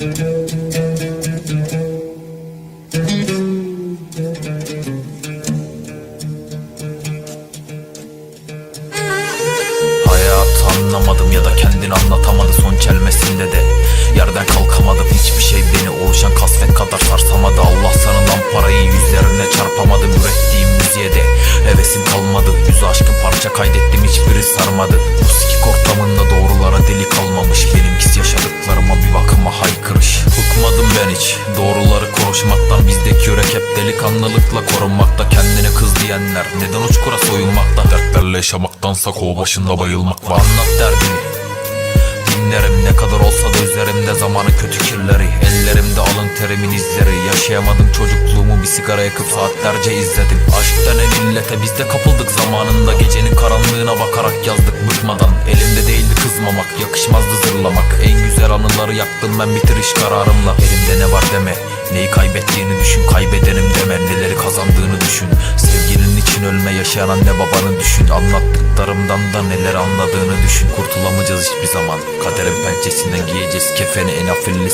Hayatı anlamadım ya da kendini anlatamadı son kelmesinde de Ben hiç doğruları konuşmaktan Bizdeki yürek hep delikanlılıkla korunmakta. Kendine kız diyenler neden uçkura soyunmakta? Dertlerle yaşamaktansa kol başında bayılmak var. Anlat derdini. Dinlerim ne kadar olsa da üzerimde zamanın kötü kirleri. Ellerimde alın terimin izleri. Yaşayamadım çocukluğumu bir sigara yakıp saatlerce izledim. Aşk denen illete biz de kapıldık zamanında. Gecenin karanlığına bakarak yazdık bıkmadan. Elimde değildi kızmamak yakışmazdı zırlamak. En güzel anıları yaktım ben bitiriş kararımla. Elimde ne var deme Neyi kaybettiğini düşün. Kaybedenim deme Neleri kazandığını düşün. Sevginin için ölme yaşayan anne babanı düşün. Anlattıklarımdan da neler anladığını düşün. Kurtulamayacağız hiçbir zaman. Kaderin pençesinden giyeceğiz kefeni en afilli